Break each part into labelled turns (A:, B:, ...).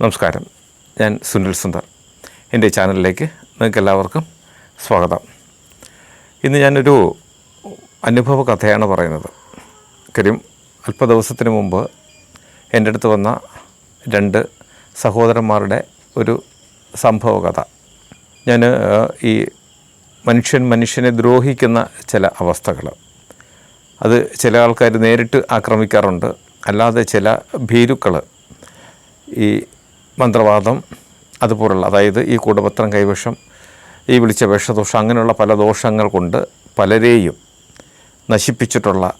A: നമസ്കാരം. ഞാൻ സുനിൽ സുന്ദർ. എന്റെ ചാനലിലേക്ക് നിങ്ങൾക്ക് എല്ലാവർക്കും സ്വാഗതം. ഇന്ന് ഞാനൊരു അനുഭവ കഥയാണ് പറയുന്നത്. കാര്യം അല്പ ദിവസത്തിന് മുമ്പ് എന്റെ അടുത്ത് വന്ന രണ്ട് സഹോദരന്മാരുടെ ഒരു സംഭവ കഥ. ഞാൻ ഈ മനുഷ്യൻ മനുഷ്യനെ ദ്രോഹിക്കുന്ന ചില അവസ്ഥകൾ. അത് ചില ആൾക്കാർ നേരിട്ട് ആക്രമിക്കാറുണ്ട്. അല്ലാതെ ചില ഭീരുക്കൾ ഈ മന്ത്രവാദം അതുപോലുള്ള അതായത് ഈ കൂടപത്രം കൈവശം ഈ വിളിച്ച വിഷദോഷം അങ്ങനെയുള്ള പല ദോഷങ്ങൾ കൊണ്ട് പലരെയും നശിപ്പിച്ചിട്ടുള്ള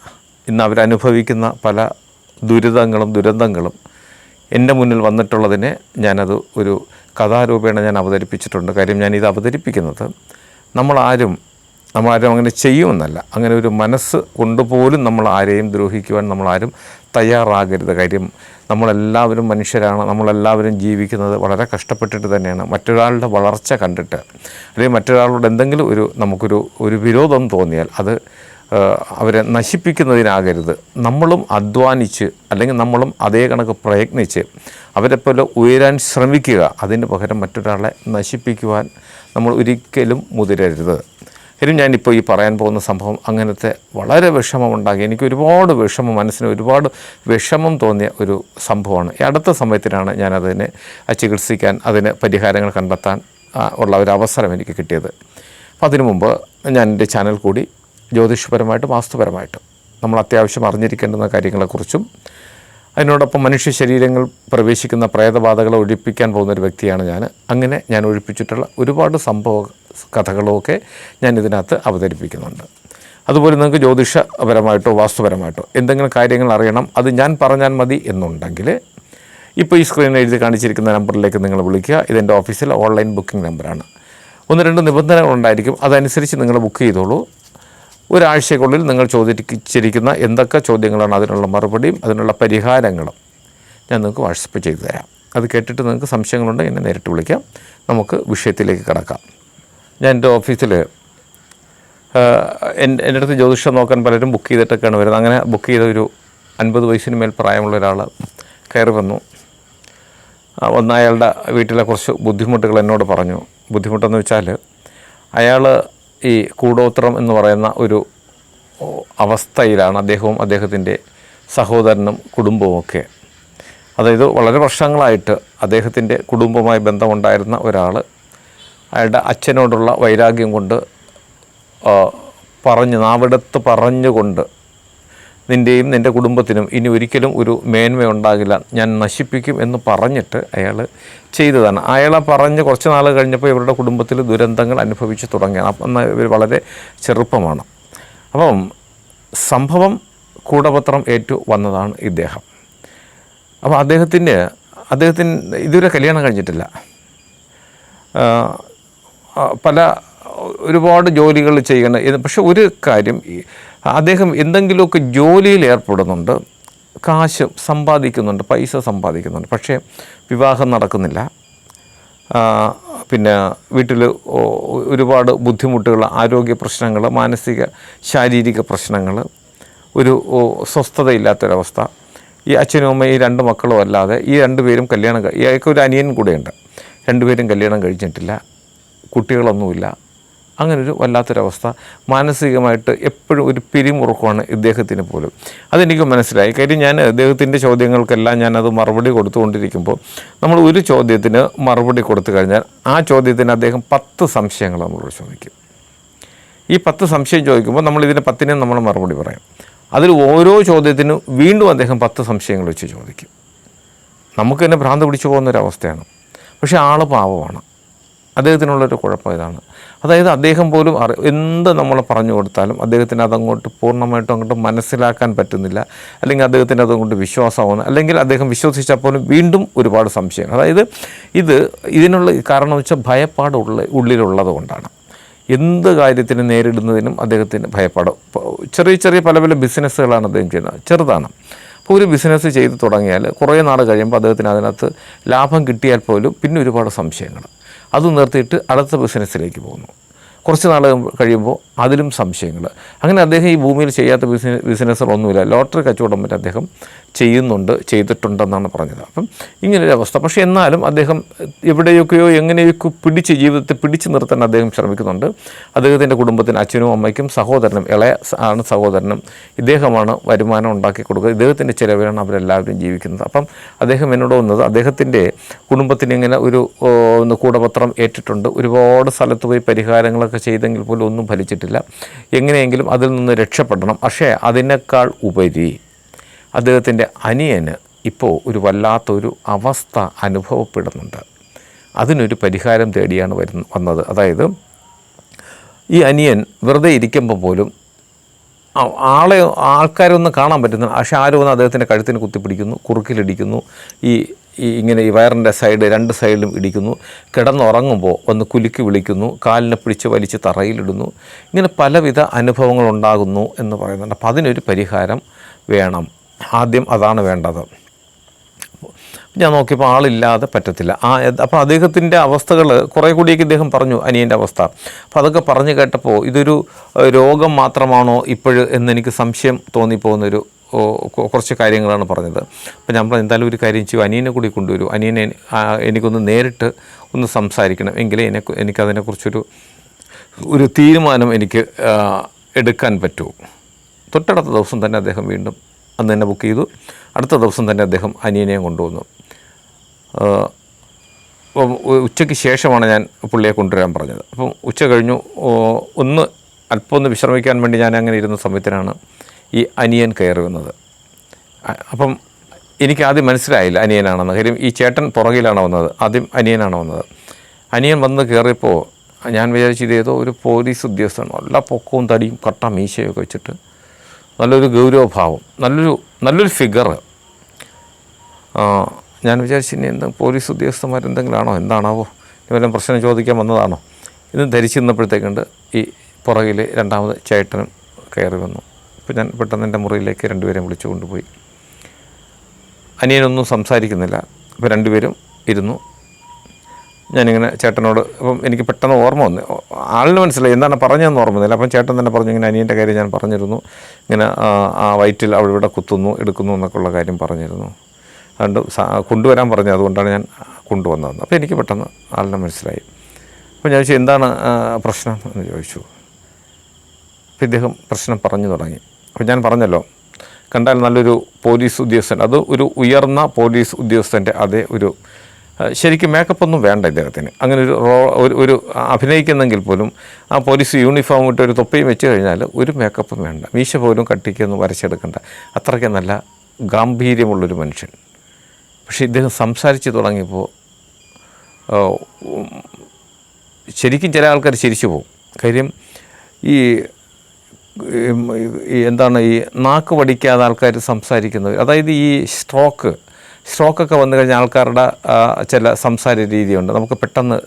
A: ഇന്ന് അവരനുഭവിക്കുന്ന പല ദുരിതങ്ങളും ദുരന്തങ്ങളും എന്റെ മുന്നിൽ വന്നിട്ടുള്ളതിനെ ഞാനത് ഒരു കഥാരൂപേണ ഞാൻ അവതരിപ്പിച്ചിട്ടുണ്ട്. കാര്യം ഞാനിത് അവതരിപ്പിക്കുന്നത് നമ്മളാരും നമ്മളാരും അങ്ങനെ ചെയ്യുമെന്നല്ല. അങ്ങനെ ഒരു മനസ്സ് കൊണ്ടുപോലും നമ്മൾ ആരെയും ദ്രോഹിക്കുവാൻ നമ്മളാരും തയ്യാറാകരുത്. കാര്യം നമ്മളെല്ലാവരും മനുഷ്യരാണ് നമ്മളെല്ലാവരും ജീവിക്കുന്നത് വളരെ കഷ്ടപ്പെട്ടിട്ട് തന്നെയാണ്. മറ്റൊരാളുടെ വളർച്ച കണ്ടിട്ട് അല്ലെങ്കിൽ മറ്റൊരാളോട് എന്തെങ്കിലും ഒരു നമുക്കൊരു ഒരു വിരോധം തോന്നിയാൽ അത് അവരെ നശിപ്പിക്കുന്നതിനാകരുത്. നമ്മളും അധ്വാനിച്ച് അല്ലെങ്കിൽ നമ്മളും അതേ കണക്ക് പ്രയത്നിച്ച് അവരെപ്പോലെ ഉയരാൻ ശ്രമിക്കുക. അതിന് പകരം മറ്റൊരാളെ നശിപ്പിക്കുവാൻ നമ്മൾ ഒരിക്കലും മുതിരരുത്. കാര്യം ഞാനിപ്പോൾ ഈ പറയാൻ പോകുന്ന സംഭവം അങ്ങനത്തെ വളരെ വിഷമമുണ്ടാക്കി. എനിക്ക് ഒരുപാട് വിഷമം മനസ്സിന് ഒരുപാട് വിഷമം തോന്നിയ ഒരു സംഭവമാണ്. ഈ അടുത്ത സമയത്തിനാണ് ഞാനതിനെ ആ ചികിത്സിക്കാൻ അതിന് പരിഹാരങ്ങൾ കണ്ടെത്താൻ ഉള്ള ഒരു അവസരം എനിക്ക് കിട്ടിയത്. അപ്പോൾ അതിനു മുമ്പ് ഞാൻ എന്റെ ചാനൽ കൂടി ജ്യോതിഷപരമായിട്ടും വാസ്തുപരമായിട്ടും നമ്മൾ അത്യാവശ്യം അറിഞ്ഞിരിക്കേണ്ടുന്ന കാര്യങ്ങളെക്കുറിച്ചും അതിനോടൊപ്പം മനുഷ്യ ശരീരങ്ങൾ പ്രവേശിക്കുന്ന പ്രേതബാധകളെ ഒഴിപ്പിക്കാൻ പോകുന്ന ഒരു വ്യക്തിയാണ് ഞാൻ. അങ്ങനെ ഞാൻ ഒഴിപ്പിച്ചിട്ടുള്ള ഒരുപാട് സംഭവ കഥകളുമൊക്കെ ഞാൻ ഇതിനകത്ത് അവതരിപ്പിക്കുന്നുണ്ട്. അതുപോലെ നിങ്ങൾക്ക് ജ്യോതിഷപരമായിട്ടോ വാസ്തുപരമായിട്ടോ എന്തെങ്കിലും കാര്യങ്ങൾ അറിയണം അത് ഞാൻ പറഞ്ഞാൽ മതി എന്നുണ്ടെങ്കിൽ ഇപ്പോൾ ഈ സ്ക്രീനിൽ എഴുതി കാണിച്ചിരിക്കുന്ന നമ്പറിലേക്ക് നിങ്ങൾ വിളിക്കുക. ഇതെന്റെ ഓഫീസിലെ ഓൺലൈൻ ബുക്കിംഗ് നമ്പറാണ് ഒന്ന് രണ്ട് നിബന്ധനകൾ ഉണ്ടായിരിക്കും. അതനുസരിച്ച് നിങ്ങൾ ബുക്ക് ചെയ്തോളൂ. ഒരാഴ്ചക്കുള്ളിൽ നിങ്ങൾ ചോദിച്ചിരിക്കുന്ന എന്തൊക്കെ ചോദ്യങ്ങളാണ് അതിനുള്ള മറുപടിയും അതിനുള്ള പരിഹാരങ്ങളും ഞാൻ നിങ്ങൾക്ക് വാട്സപ്പ് ചെയ്തു തരാം. അത് കേട്ടിട്ട് നിങ്ങൾക്ക് സംശയങ്ങളുണ്ടെങ്കിൽ എന്നെ നേരിട്ട് വിളിക്കാം. നമുക്ക് വിഷയത്തിലേക്ക് കിടക്കാം. ഞാൻ എന്റെ ഓഫീസിൽ എന്റെ എന്റെ അടുത്ത് ജ്യോതിഷം നോക്കാൻ പലരും ബുക്ക് ചെയ്തിട്ടൊക്കെയാണ് വരുന്നത്. അങ്ങനെ ബുക്ക് ചെയ്ത ഒരു അൻപത് വയസ്സിന് മേൽ പ്രായമുള്ള ഒരാൾ കയറി വന്നു. വന്ന അയാളുടെ വീട്ടിലെ കുറച്ച് ബുദ്ധിമുട്ടുകൾ എന്നോട് പറഞ്ഞു. ബുദ്ധിമുട്ടെന്ന് വെച്ചാൽ അയാൾ ഈ കൂടോത്രം എന്ന് പറയുന്ന ഒരു അവസ്ഥയിലാണ് അദ്ദേഹവും അദ്ദേഹത്തിന്റെ സഹോദരനും കുടുംബവും ഒക്കെ. അതായത് വളരെ വർഷങ്ങളായിട്ട് അദ്ദേഹത്തിന്റെ കുടുംബവുമായി ബന്ധമുണ്ടായിരുന്ന ഒരാൾ അയാളുടെ അച്ഛനോടുള്ള വൈരാഗ്യം കൊണ്ട് പറഞ്ഞ് നാവിടത്ത് പറഞ്ഞുകൊണ്ട് നിന്റെയും നിന്റെ കുടുംബത്തിനും ഇനി ഒരിക്കലും ഒരു മേന്മ ഉണ്ടാകില്ല. ഞാൻ നശിപ്പിക്കും എന്ന് പറഞ്ഞിട്ട് അയാൾ ചെയ്തതാണ്. അയാളെ പറഞ്ഞ് കുറച്ച് നാൾ കഴിഞ്ഞപ്പോൾ ഇവരുടെ കുടുംബത്തിൽ ദുരന്തങ്ങൾ അനുഭവിച്ച് തുടങ്ങിയാണ് അപ്പം ഇവർ വളരെ ചെറുപ്പമാണ്. അപ്പം സംഭവം കൂടപത്രം ഏറ്റു വന്നതാണ് ഇദ്ദേഹം. അപ്പോൾ അദ്ദേഹത്തിന് അദ്ദേഹത്തിന് ഇതുവരെ കല്യാണം കഴിഞ്ഞിട്ടില്ല. പല ഒരുപാട് ജോലികൾ ചെയ്യണം പക്ഷെ ഒരു കാര്യം അദ്ദേഹം എന്തെങ്കിലുമൊക്കെ ജോലിയിൽ ഏർപ്പെടുന്നുണ്ട് കാശ് സമ്പാദിക്കുന്നുണ്ട് പൈസ സമ്പാദിക്കുന്നുണ്ട് പക്ഷേ വിവാഹം നടക്കുന്നില്ല. പിന്നെ വീട്ടിൽ ഒരുപാട് ബുദ്ധിമുട്ടുകൾ ആരോഗ്യ പ്രശ്നങ്ങൾ മാനസിക ശാരീരിക പ്രശ്നങ്ങൾ ഒരു സ്വസ്ഥതയില്ലാത്തൊരവസ്ഥ. ഈ അച്ഛനും അമ്മയും ഈ രണ്ട് മക്കളും അല്ലാതെ ഈ രണ്ടുപേരും കല്യാണം ഇയാൾക്ക് ഒരു അനിയൻ കൂടെയുണ്ട്. രണ്ടുപേരും കല്യാണം കഴിച്ചിട്ടില്ല കുട്ടികളൊന്നുമില്ല. അങ്ങനൊരു വല്ലാത്തൊരവസ്ഥ. മാനസികമായിട്ട് എപ്പോഴും ഒരു പിരിമുറുക്കമാണ് ഇദ്ദേഹത്തിന് പോലും. അതെനിക്ക് മനസ്സിലായി. കാര്യം ഞാൻ ഇദ്ദേഹത്തിന്റെ ചോദ്യങ്ങൾക്കെല്ലാം ഞാനത് മറുപടി കൊടുത്തുകൊണ്ടിരിക്കുമ്പോൾ നമ്മൾ ഒരു ചോദ്യത്തിന് മറുപടി കൊടുത്തു കഴിഞ്ഞാൽ ആ ചോദ്യത്തിന് അദ്ദേഹം പത്ത് സംശയങ്ങൾ നമ്മളോട് ചോദിക്കും. ഈ പത്ത് സംശയം ചോദിക്കുമ്പോൾ നമ്മൾ ഇതിന് പത്തിനെ നമ്മൾ മറുപടി പറയും. അതിൽ ഓരോ ചോദ്യത്തിനും വീണ്ടും അദ്ദേഹം പത്ത് സംശയങ്ങൾ വെച്ച് ചോദിക്കും. നമുക്ക് തന്നെ ഭ്രാന്ത് പിടിച്ചു പോകുന്നൊരവസ്ഥയാണ്. പക്ഷേ ആൾ പാവമാണ്. അദ്ദേഹത്തിനുള്ളൊരു കുഴപ്പം ഇതാണ്. അതായത് അദ്ദേഹം പോലും അറി എന്ത് നമ്മൾ പറഞ്ഞു കൊടുത്താലും അദ്ദേഹത്തിന് അതങ്ങോട്ട് പൂർണമായിട്ടും അങ്ങോട്ട് മനസ്സിലാക്കാൻ പറ്റുന്നില്ല. അല്ലെങ്കിൽ അദ്ദേഹത്തിന് അതുകൊണ്ട് വിശ്വാസമാവുന്നു അല്ലെങ്കിൽ അദ്ദേഹം വിശ്വസിച്ചാൽ പോലും വീണ്ടും ഒരുപാട് സംശയം അതായത് ഇത് ഇതിനുള്ള കാരണം വെച്ചാൽ ഭയപ്പാട് ഉള്ള ഉള്ളിലുള്ളത് കൊണ്ടാണ്. എന്ത് കാര്യത്തിന് നേരിടുന്നതിനും അദ്ദേഹത്തിന് ഭയപ്പാട്. ചെറിയ ചെറിയ പല പല ബിസിനസ്സുകളാണ് അദ്ദേഹം ചെയ്യുന്നത്. ചെറുതാണ്. അപ്പോൾ ഒരു ബിസിനസ് ചെയ്ത് തുടങ്ങിയാൽ കുറേ നാൾ കഴിയുമ്പോൾ അദ്ദേഹത്തിന് അതിനകത്ത് ലാഭം കിട്ടിയാൽ പോലും പിന്നെ ഒരുപാട് സംശയങ്ങൾ. അത് നിർത്തിയിട്ട് അടുത്ത ബിസിനസ്സിലേക്ക് പോകുന്നു. കുറച്ച് നാൾ കഴിയുമ്പോൾ അതിലും സംശയങ്ങൾ. അങ്ങനെ അദ്ദേഹം ഈ ഭൂമിയിൽ ചെയ്യാത്ത ബിസിനസ് ബിസിനസ്സുകളൊന്നുമില്ല ലോട്ടറി കച്ചവടം വരെ അദ്ദേഹം ചെയ്യുന്നുണ്ട് ചെയ്തിട്ടുണ്ടെന്നാണ് പറഞ്ഞത്. അപ്പം ഇങ്ങനൊരു അവസ്ഥ. പക്ഷേ എന്നാലും അദ്ദേഹം എവിടെയൊക്കെയോ എങ്ങനെയൊക്കെയോ പിടിച്ച് ജീവിതത്തെ പിടിച്ചു നിർത്താൻ അദ്ദേഹം ശ്രമിക്കുന്നുണ്ട്. അദ്ദേഹത്തിന്റെ കുടുംബത്തിന് അച്ഛനും അമ്മയ്ക്കും സഹോദരനും ഇളയ ആണ് സഹോദരനും ഇദ്ദേഹമാണ് വരുമാനം ഉണ്ടാക്കി കൊടുക്കുക. ഇദ്ദേഹത്തിന്റെ ചിലവിലാണ് അവരെല്ലാവരും ജീവിക്കുന്നത്. അപ്പം അദ്ദേഹം എന്നോട് വന്നത് അദ്ദേഹത്തിന്റെ കുടുംബത്തിന് ഇങ്ങനെ ഒരു കൂടപത്രം ഏറ്റിട്ടുണ്ട്. ഒരുപാട് സ്ഥലത്ത് പോയി പരിഹാരങ്ങളൊക്കെ ചെയ്തെങ്കിൽ പോലും ഒന്നും ഫലിച്ചിട്ടില്ല. എങ്ങനെയെങ്കിലും അതിൽ നിന്ന് രക്ഷപ്പെടണം. പക്ഷേ അതിനേക്കാൾ ഉപരി അദ്ദേഹത്തിന്റെ അനിയന് ഇപ്പോൾ ഒരു വല്ലാത്തൊരു അവസ്ഥ അനുഭവപ്പെടുന്നുണ്ട്. അതിനൊരു പരിഹാരം തേടിയാണ് വരുന്ന വന്നത്. അതായത് ഈ അനിയൻ വെറുതെ ഇരിക്കുമ്പോൾ പോലും ആളെ ആൾക്കാരൊന്നും കാണാൻ പറ്റുന്നില്ല. പക്ഷെ ആരും ഒന്ന് അദ്ദേഹത്തിന്റെ കഴുത്തിന് കുത്തിപ്പിടിക്കുന്നു കുറുക്കിലിടിക്കുന്നു. ഈ ഈ ഇങ്ങനെ ഈ വയറിന്റെ സൈഡ് രണ്ട് സൈഡിലും ഇടിക്കുന്നു. കിടന്നുറങ്ങുമ്പോൾ ഒന്ന് കുലുക്കി വിളിക്കുന്നു. കാലിനെ പിടിച്ച് വലിച്ച് തറയിലിടുന്നു. ഇങ്ങനെ പലവിധ അനുഭവങ്ങൾ ഉണ്ടാകുന്നു എന്ന് പറയുന്നുണ്ട്. അപ്പം അതിനൊരു പരിഹാരം വേണം. ആദ്യം അതാണ് വേണ്ടത്. ഞാൻ നോക്കിയപ്പോൾ ആളില്ലാതെ പറ്റത്തില്ല. ആ അപ്പോൾ അദ്ദേഹത്തിന്റെ അവസ്ഥകൾ കുറേ കൂടിയൊക്കെ ഇദ്ദേഹം പറഞ്ഞു അനിയന്റെ അവസ്ഥ. അപ്പോൾ അതൊക്കെ പറഞ്ഞു കേട്ടപ്പോൾ ഇതൊരു രോഗം മാത്രമാണോ ഇപ്പോഴ് എന്നെനിക്ക് സംശയം തോന്നിപ്പോകുന്നൊരു കുറച്ച് കാര്യങ്ങളാണ് പറഞ്ഞത്. അപ്പോൾ പറഞ്ഞു എന്തായാലും ഒരു കാര്യം ചെയ്യും. അനിയനെ കൂടി കൊണ്ടുവരൂ. അനിയനെ എനിക്കൊന്ന് നേരിട്ട് ഒന്ന് സംസാരിക്കണം. എങ്കിലേ എനിക്ക് എനിക്കതിനെക്കുറിച്ചൊരു ഒരു തീരുമാനം എനിക്ക് എടുക്കാൻ പറ്റൂ. തൊട്ടടുത്ത ദിവസം തന്നെ അദ്ദേഹം വീണ്ടും അന്ന് തന്നെ ബുക്ക് ചെയ്തു. അടുത്ത ദിവസം തന്നെ അദ്ദേഹം അനിയനെയും കൊണ്ടുവന്നു. അപ്പം ഉച്ചയ്ക്ക് ശേഷമാണ് ഞാൻ പുള്ളിയെ കൊണ്ടുവരാൻ പറഞ്ഞത്. അപ്പം ഉച്ച കഴിഞ്ഞു ഒന്ന് അല്പം ഒന്ന് വിശ്രമിക്കാൻ വേണ്ടി ഞാൻ അങ്ങനെ ഇരുന്ന സമയത്തിനാണ് ഈ അനിയൻ കയറി വന്നത് അപ്പം എനിക്ക് ആദ്യം മനസ്സിലായില്ല അനിയനാണെന്ന്. കാര്യം ഈ ചേട്ടൻ പുറകിലാണ് വന്നത്. ആദ്യം അനിയനാണ് വന്നത്. അനിയൻ വന്ന് കയറിയപ്പോൾ ഞാൻ വിചാരിച്ചു ഇത് ഏതോ ഒരു പോലീസ് ഉദ്യോഗസ്ഥൻ. നല്ല പൊക്കവും തടിയും കട്ട മീശയൊക്കെ വെച്ചിട്ട് നല്ലൊരു ഗൗരവഭാവം നല്ലൊരു നല്ലൊരു ഫിഗർ ഞാൻ വിചാരിച്ചു ഇനി എന്താ പോലീസ് ഉദ്യോഗസ്ഥന്മാരെന്തെങ്കിലാണോ എന്താണാവോ? ഇനി വല്ല പ്രശ്നം ചോദിക്കാൻ വന്നതാണോ? ഇത് ധരിച്ചിരുന്നപ്പോഴത്തേക്കുണ്ട് ഈ പുറകിൽ രണ്ടാമത് ചേട്ടനും കയറി വന്നു. അപ്പോൾ ഞാൻ പെട്ടെന്ന് എന്റെ മുറിയിലേക്ക് രണ്ടുപേരെയും വിളിച്ചു കൊണ്ടുപോയി. അനിയനൊന്നും സംസാരിക്കുന്നില്ല. അപ്പോൾ രണ്ടുപേരും ഇരുന്നു. ഞാനിങ്ങനെ ചേട്ടനോട് അപ്പം എനിക്ക് പെട്ടെന്ന് ഓർമ്മ വന്നു. ആളിന് മനസ്സിലായി. എന്താണ് പറഞ്ഞതെന്ന് ഓർമ്മ വന്നില്ല അപ്പം ചേട്ടൻ തന്നെ പറഞ്ഞു ഇങ്ങനെ അനിയന്റെ കാര്യം ഞാൻ പറഞ്ഞിരുന്നു. ഇങ്ങനെ ആ, വയറ്റിൽ അവിടെ കുത്തുന്നു എടുക്കുന്നു എന്നൊക്കെ ഉള്ള കാര്യം പറഞ്ഞിരുന്നു. അതുകൊണ്ട് കൊണ്ടുവരാൻ പറഞ്ഞു. അതുകൊണ്ടാണ് ഞാൻ കൊണ്ടുവന്നത് അപ്പോൾ എനിക്ക് പെട്ടെന്ന് ആളിനെ മനസ്സിലായി. അപ്പോൾ ഞാൻ ചോദിച്ചു എന്താണ് പ്രശ്നം എന്ന് ചോദിച്ചു. അപ്പോൾ ഇദ്ദേഹം പ്രശ്നം പറഞ്ഞു തുടങ്ങി. അപ്പോൾ ഞാൻ പറഞ്ഞല്ലോ കണ്ടാൽ നല്ലൊരു പോലീസ് ഉദ്യോഗസ്ഥൻ അത് ഒരു ഉയർന്ന പോലീസ് ഉദ്യോഗസ്ഥന്റെ അതേ ഒരു ശരിക്കും മേക്കപ്പ് ഒന്നും വേണ്ട ഇദ്ദേഹത്തിന്. അങ്ങനെ ഒരു റോ ഒരു ഒരു അഭിനയിക്കുന്നെങ്കിൽ പോലും ആ പോലീസ് യൂണിഫോം ഇട്ട് ഒരു തൊപ്പിയും വെച്ച് കഴിഞ്ഞാൽ ഒരു മേക്കപ്പും വേണ്ട. മീശ പോലും കട്ടിക്കൊന്നും വരച്ചെടുക്കണ്ട. അത്രയ്ക്ക് നല്ല ഗാംഭീര്യമുള്ളൊരു മനുഷ്യൻ. പക്ഷേ ഇദ്ദേഹം സംസാരിച്ച് തുടങ്ങിയപ്പോൾ ശരിക്കും ചില ആൾക്കാർ ചിരിച്ചു പോകും. കാര്യം ഈ എന്താണ് ഈ നാക്ക് പഠിക്കാതെ ആൾക്കാർ സംസാരിക്കുന്നത്? അതായത് ഈ സ്ട്രോക്ക് സ്ട്രോക്കൊക്കെ വന്നു കഴിഞ്ഞാൽ ആൾക്കാരുടെ ചില സംസാര രീതിയുണ്ട്. നമുക്ക് പെട്ടെന്ന്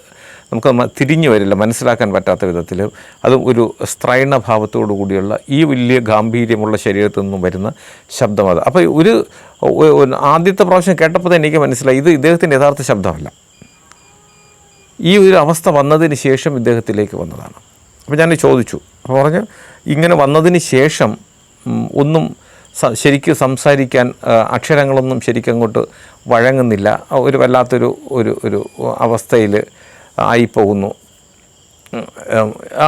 A: നമുക്ക് തിരിഞ്ഞു വരില്ല മനസ്സിലാക്കാൻ പറ്റാത്ത വിധത്തിൽ അതും ഒരു സ്ത്രൈണഭാവത്തോടു കൂടിയുള്ള ഈ വലിയ ഗാംഭീര്യമുള്ള ശരീരത്തിൽ നിന്നും വരുന്ന ശബ്ദം അത്. അപ്പോൾ ഒരു ആദ്യത്തെ പ്രാവശ്യം കേട്ടപ്പോൾ തന്നെ എനിക്ക് മനസ്സിലായി ഇത് ഇദ്ദേഹത്തിന്റെ യഥാർത്ഥ ശബ്ദമല്ല. ഈ ഒരു അവസ്ഥ വന്നതിന് ശേഷം ഇദ്ദേഹത്തിലേക്ക് വന്നതാണ്. അപ്പോൾ ഞാൻ ചോദിച്ചു. അപ്പോൾ പറഞ്ഞു ഇങ്ങനെ വന്നതിന് ശേഷം ഒന്നും ശരിക്കും സംസാരിക്കാൻ അക്ഷരങ്ങളൊന്നും ശരിക്കും അങ്ങോട്ട് വഴങ്ങുന്നില്ല. ഒരു വല്ലാത്തൊരു ഒരു ഒരു അവസ്ഥയിൽ ആയിപ്പോകുന്നു.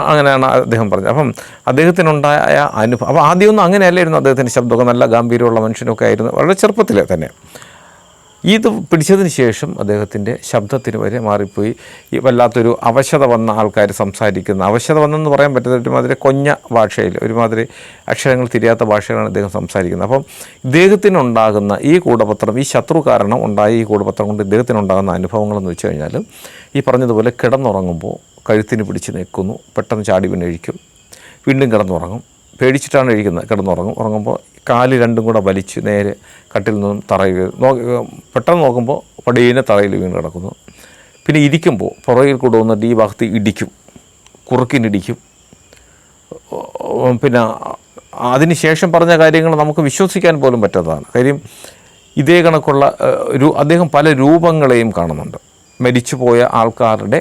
A: അങ്ങനെയാണ് അദ്ദേഹം പറഞ്ഞത്. അപ്പം അദ്ദേഹത്തിനുണ്ടായ അനുഭവം അപ്പോൾ ആദ്യമൊന്നും അങ്ങനെയല്ലായിരുന്നു അദ്ദേഹത്തിന്റെ ശബ്ദമൊക്കെ. നല്ല ഗാംഭീര്യമുള്ള മനുഷ്യനൊക്കെ ആയിരുന്നു. വളരെ ചെറുപ്പത്തിലെ തന്നെ. ഇത് പിടിച്ചതിന് ശേഷം അദ്ദേഹത്തിന്റെ ശബ്ദത്തിന് വരെ മാറിപ്പോയി. ഈ വല്ലാത്തൊരു അവശത വന്ന ആൾക്കാർ സംസാരിക്കുന്ന അവശത വന്നെന്ന് പറയാൻ പറ്റുന്ന ഒരുമാതിരി കൊഞ്ഞ ഭാഷയിൽ ഒരുമാതിരി അക്ഷരങ്ങൾ തിരിയാത്ത ഭാഷയിലാണ് അദ്ദേഹം സംസാരിക്കുന്നത്. അപ്പം ഇദ്ദേഹത്തിനുണ്ടാകുന്ന ഈ കൂടപത്രം ഈ ശത്രു കാരണം ഉണ്ടായ ഈ കൂടപത്രം കൊണ്ട് ഇദ്ദേഹത്തിനുണ്ടാകുന്ന അനുഭവങ്ങളെന്ന് വെച്ച് കഴിഞ്ഞാൽ ഈ പറഞ്ഞതുപോലെ കിടന്നുറങ്ങുമ്പോൾ കഴുത്തിന് പിടിച്ച് നിൽക്കുന്നു പെട്ടെന്ന് ചാടി വീണഴിക്കും വീണ്ടും കിടന്നുറങ്ങും പേടിച്ചിട്ടാണ് ഇരിക്കുന്നത് കിടന്നുറങ്ങും ഉറങ്ങുമ്പോൾ കാൽ രണ്ടും കൂടെ വലിച്ച് നേരെ കട്ടിൽ നിന്നും തറയിൽ നോക്കി പെട്ടെന്ന് നോക്കുമ്പോൾ പടീനെ തറയിൽ വീണ് കിടക്കുന്നു. പിന്നെ ഇരിക്കുമ്പോൾ പുറകിൽ കൂടെ വന്നിട്ട് ഈ ഭാഗത്ത് ഇടിക്കും. കുറുക്കിനിടിക്കും. പിന്നെ അതിന് ശേഷം പറഞ്ഞ കാര്യങ്ങൾ നമുക്ക് വിശ്വസിക്കാൻ പോലും പറ്റാത്തതാണ്. കാര്യം ഇതേ കണക്കുള്ള ഒരു അദ്ദേഹം പല രൂപങ്ങളെയും കാണുന്നുണ്ട്. മരിച്ചുപോയ ആൾക്കാരുടെ